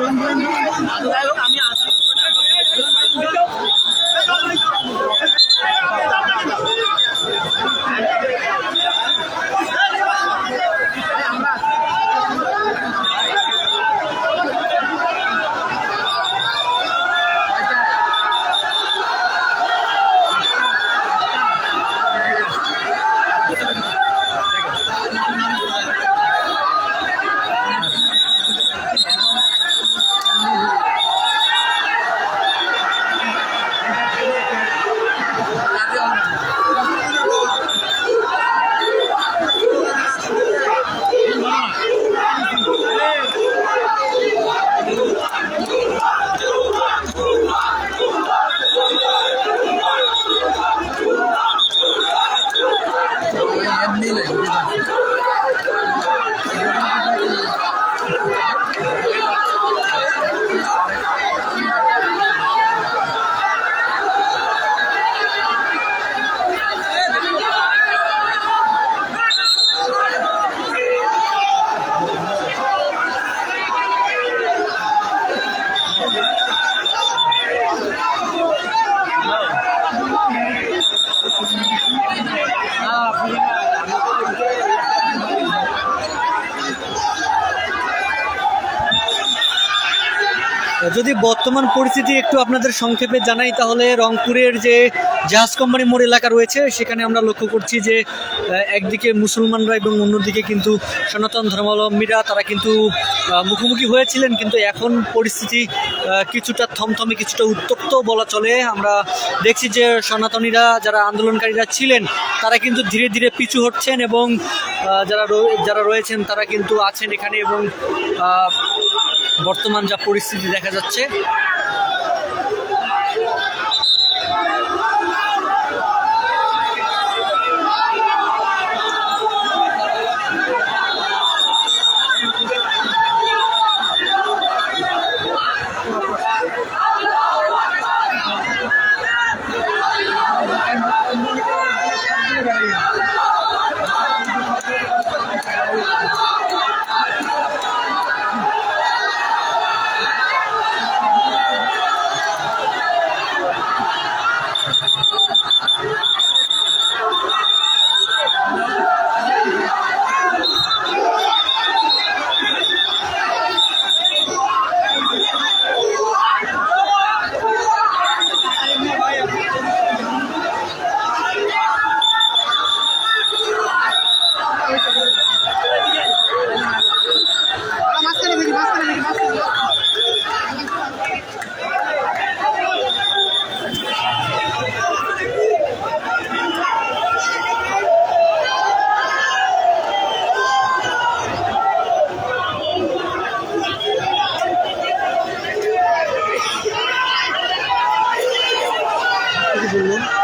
滚滚长江东逝水，浪花淘尽英雄。Oh! যদি বর্তমান পরিস্থিতি একটু আপনাদের সংক্ষেপে জানাই, তাহলে রংপুরের যে জাহাজ কোম্পানি মোড় এলাকা রয়েছে, সেখানে আমরা লক্ষ্য করছি যে একদিকে মুসলমানরা এবং অন্যদিকে কিন্তু সনাতন ধর্মাবলম্বীরা, তারা কিন্তু মুখোমুখি হয়েছিলেন, কিন্তু এখন পরিস্থিতি কিছুটা থমথমে, কিছুটা উত্তপ্ত বলা চলে। আমরা দেখছি যে সনাতনীরা, যারা আন্দোলনকারীরা ছিলেন, তারা কিন্তু ধীরে ধীরে পিছু হচ্ছেন এবং যারা যারা রয়েছেন, তারা কিন্তু আছেন এখানে এবং বর্তমান যা পরিস্থিতি দেখা যাচ্ছে। né?